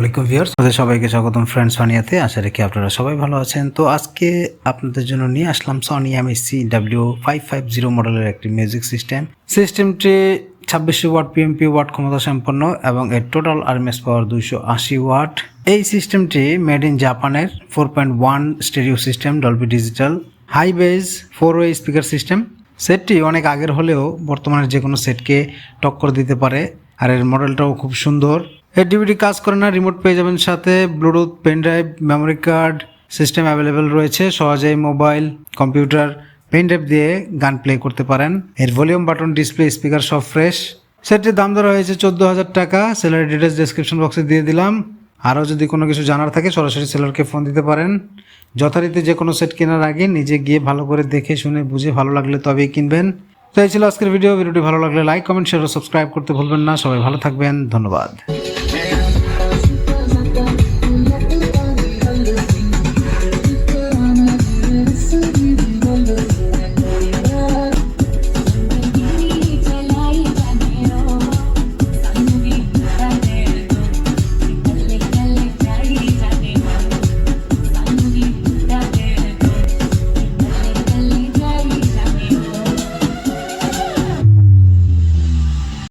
আলাইকুম ভিউয়ার্স। আপনাদের সবাইকে স্বাগতম ফ্রেন্ডস ফানিয়াতে আশা রাখি আপনারা সবাই ভালো আছেন। তো আজকে আপনাদের জন্য নিয়ে আসলাম Sony MSC W five five zero মডেলের একটি মিউজিক সিস্টেম সিস্টেমটি ছাব্বিশশো ওয়াট পিএমপি ওয়াট ক্ষমতা সম্পন্ন এবং এর টোটাল আরএমএস পাওয়ার দুইশো আশি ওয়াট। এই সিস্টেমটি মেড ইন জাপানের four point one stereo system Dolby digital high bass four way speaker system সেটটি অনেক আগের হলেও বর্তমানে যে কোনো সেটকে টক্কর দিতে পারে। আর এর মডেলটাও খুব সুন্দর। এর ডিভিডি কাজ করে না রিমোট পেয়ে যাবেন সাথে Bluetooth pen drive memory card system available রয়েছে। সহজেই মোবাইল কম্পিউটার পেন ড্রাইভ দিয়ে গান প্লে করতে পারেন। এর ভলিউম বাটন ডিসপ্লে স্পিকার সব ফ্রেশ সেটটির দাম ধরা হয়েছে চোদ্দ হাজার টাকা। সেলারি ডিটেলস ডেসক্রিপশন বক্সে দিয়ে দিলাম। আরও যদি কোনো কিছু জানার থাকে, সরাসরি সেলারকে ফোন দিতে পারেন। যথারীতি যে কোনো সেট কেনার আগে নিজে গিয়ে ভালো করে দেখে, শুনে, বুঝে, ভালো লাগলে তবেই কিনবেন। তো এই ছিল আজকের ভিডিও ভিডিওটি ভালো লাগলে লাইক কমেন্ট শেয়ার ও সাবস্ক্রাইব করতে ভুলবেন না। সবাই ভালো থাকবেন। ধন্যবাদ।